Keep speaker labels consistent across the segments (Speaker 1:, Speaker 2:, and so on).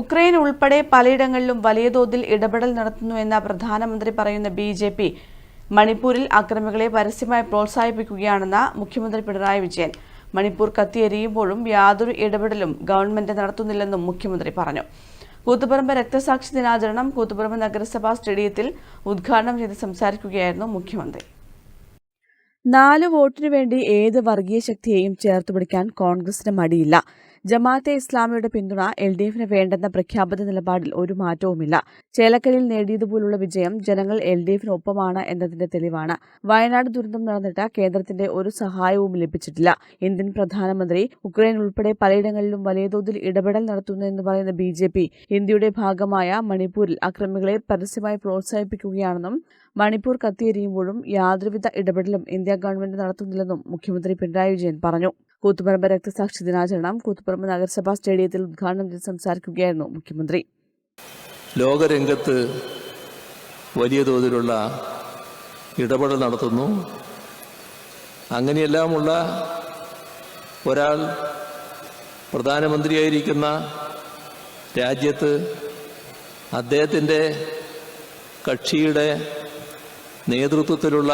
Speaker 1: Ukraine ഉൾപ്പെടെ പലയിടങ്ങളിലും വലിയ തോതിൽ ഇടപെടൽ നടത്തുന്നുവെന്ന പ്രധാനമന്ത്രി പറയുന്ന ബി ജെ പി മണിപ്പൂരിൽ അക്രമികളെ പരസ്യമായി പ്രോത്സാഹിപ്പിക്കുകയാണെന്ന മുഖ്യമന്ത്രി പിണറായി വിജയൻ. മണിപ്പൂർ കത്തിയെരിയുമ്പോഴും യാതൊരു ഇടപെടലും ഗവൺമെന്റ് നടത്തുന്നില്ലെന്നും മുഖ്യമന്ത്രി പറഞ്ഞു. കൂത്തുപറമ്പ് രക്തസാക്ഷി ദിനാചരണം കൂത്തുപറമ്പ് നഗരസഭാ സ്റ്റേഡിയത്തിൽ ഉദ്ഘാടനം ചെയ്ത് സംസാരിക്കുകയായിരുന്നു മുഖ്യമന്ത്രി. നാല് വോട്ടിനു വേണ്ടി ഏത് വർഗീയ ശക്തിയെയും ചേർത്തുപിടിക്കാൻ കോൺഗ്രസിന് മടിയില്ല. ജമാഅത്തെ ഇസ്ലാമിയുടെ പിന്തുണ എൽ ഡി എഫിന് വേണ്ടെന്ന പ്രഖ്യാപിത നിലപാടിൽ ഒരു മാറ്റവുമില്ല. ചേലക്കരയിൽ നേടിയതുപോലുള്ള വിജയം ജനങ്ങൾ എൽ ഡി എഫിനൊപ്പമാണ് എന്നതിന്റെ തെളിവാണ്. വയനാട് ദുരന്തം നടന്നിട്ട് കേന്ദ്രത്തിന്റെ ഒരു സഹായവും ലഭിച്ചിട്ടില്ല. ഇന്ത്യൻ പ്രധാനമന്ത്രി ഉക്രൈൻ ഉൾപ്പെടെ പലയിടങ്ങളിലും വലിയ തോതിൽ ഇടപെടൽ നടത്തുന്നു എന്ന് പറയുന്ന ബി ജെ പി ഇന്ത്യയുടെ ഭാഗമായ മണിപ്പൂരിൽ അക്രമികളെ പരസ്യമായി പ്രോത്സാഹിപ്പിക്കുകയാണെന്നും മണിപ്പൂർ കത്തിയെരിയുമ്പോഴും യാതൊരുവിധ ഇടപെടലും ഇന്ത്യ ഗവൺമെന്റ് നടത്തുന്നില്ലെന്നും മുഖ്യമന്ത്രി പിണറായി വിജയൻ പറഞ്ഞു. കൂത്തുപറമ്പ് രക്തസാക്ഷി ദിനാചരണം കൂത്തുപറമ്പ് നഗരസഭാ സ്റ്റേഡിയത്തിൽ ഉദ്ഘാടനം ചെയ്ത് സംസാരിക്കുകയായിരുന്നു മുഖ്യമന്ത്രി.
Speaker 2: ലോകരംഗത്ത് വലിയ തോതിലുള്ള ഇടപെടൽ നടത്തുന്നു. അങ്ങനെയെല്ലാമുള്ള ഒരാൾ പ്രധാനമന്ത്രിയായിരിക്കുന്ന രാജ്യത്ത് അദ്ദേഹത്തിന്റെ കക്ഷിയുടെ നേതൃത്വത്തിലുള്ള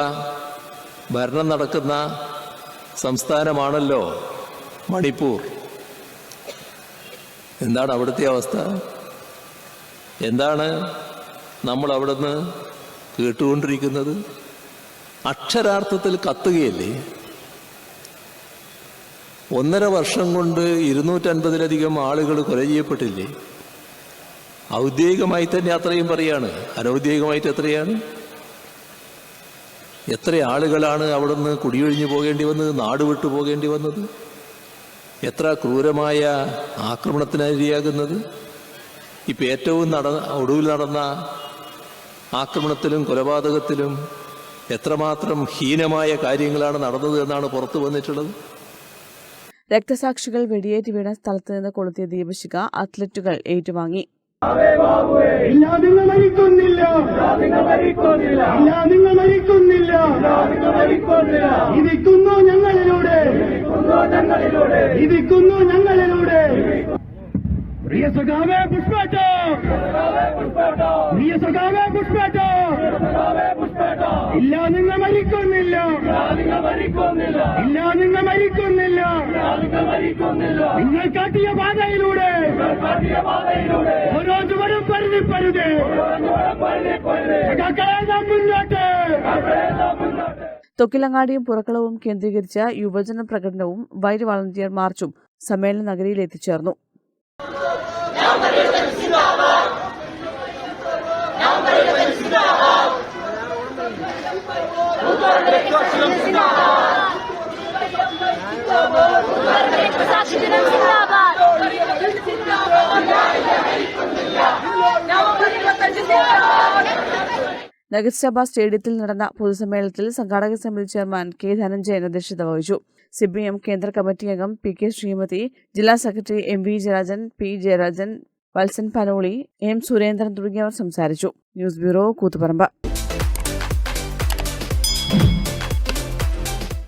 Speaker 2: ഭരണം നടക്കുന്ന സംസ്ഥാനമാണല്ലോ. മണിപ്പൂർ എന്താണ് അവിടുത്തെ അവസ്ഥ? എന്താണ് നമ്മൾ അവിടുന്ന് കേട്ടുകൊണ്ടിരിക്കുന്നത്? അക്ഷരാർത്ഥത്തിൽ കത്തുകയല്ലേ? ഒന്നര വർഷം കൊണ്ട് ഇരുന്നൂറ്റൻപതിലധികം ആളുകൾ കൊല ചെയ്യപ്പെട്ടില്ലേ? ഔദ്യോഗികമായി തന്നെ അത്രയും പറയാണ്. അനൗദ്യോഗികമായിട്ട് എത്രയാണ്? എത്ര ആളുകളാണ് അവിടുന്ന് കുടിയൊഴിഞ്ഞു പോകേണ്ടി വന്നത് നാട് വിട്ടു പോകേണ്ടി വന്നത്? എത്ര ക്രൂരമായ ആക്രമണത്തിനിരയാകുന്നത്? ഇപ്പം ഏറ്റവും നട ഒടുവിൽ നടന്ന ആക്രമണത്തിലും കൊലപാതകത്തിലും എത്രമാത്രം ഹീനമായ കാര്യങ്ങളാണ് നടന്നത് എന്നാണ് പുറത്തു വന്നിട്ടുള്ളത്?
Speaker 1: രക്തസാക്ഷികൾ വെടിയേറ്റ് വീണ സ്ഥലത്ത് നിന്ന് കൊളുത്തിയ ദീപശിഖ അത്ലറ്റുകൾ ഏറ്റുവാങ്ങി.
Speaker 3: ഞാൻ നിങ്ങൾ മരിക്കുന്നില്ല. ഞാൻ നിങ്ങൾ മരിക്കുന്നില്ല ഇരിക്കുന്നു ഞങ്ങളിലൂടെ ഇരിക്കുന്നു ഞങ്ങളിലൂടെ. പ്രിയ സഖാവേ പുഷ്പേട്ട പ്രിയ സഖാവേ പുഷ്പേട്ട ഇല്ല നിങ്ങൾ മരിക്കുന്നില്ല. ഇല്ല നിങ്ങൾ മരിക്കുന്നില്ല. നിങ്ങൾ കാട്ടിയ പാതയിലൂടെ. ഓരോ ചുവടും പരുതിപ്പരുത് സഖാക്കളെ നാം മുന്നോട്ട്.
Speaker 1: തൊക്കിലങ്ങാടിയും പുറക്കളവും കേന്ദ്രീകരിച്ച യുവജന പ്രകടനവും വൈറ്റ് വളണ്ടിയർ മാർച്ചും സമ്മേളന നഗരിയിൽ എത്തിച്ചേർന്നു.
Speaker 4: സാക്ഷിദിനം
Speaker 1: നഗരസഭാ സ്റ്റേഡിയത്തിൽ നടന്ന പൊതുസമ്മേളനത്തിൽ സംഘാടക സമിതി ചെയർമാൻ കെ ധനഞ്ജയൻ അധ്യക്ഷത വഹിച്ചു. സിപിഎം കേന്ദ്ര കമ്മിറ്റി അംഗം പി കെ ശ്രീമതി ജില്ലാ secretary M V Jayarajan P Jayarajan Valsan Panoli M Surendran തുടങ്ങിയവർ സംസാരിച്ചു. News bureau Koothuparamba.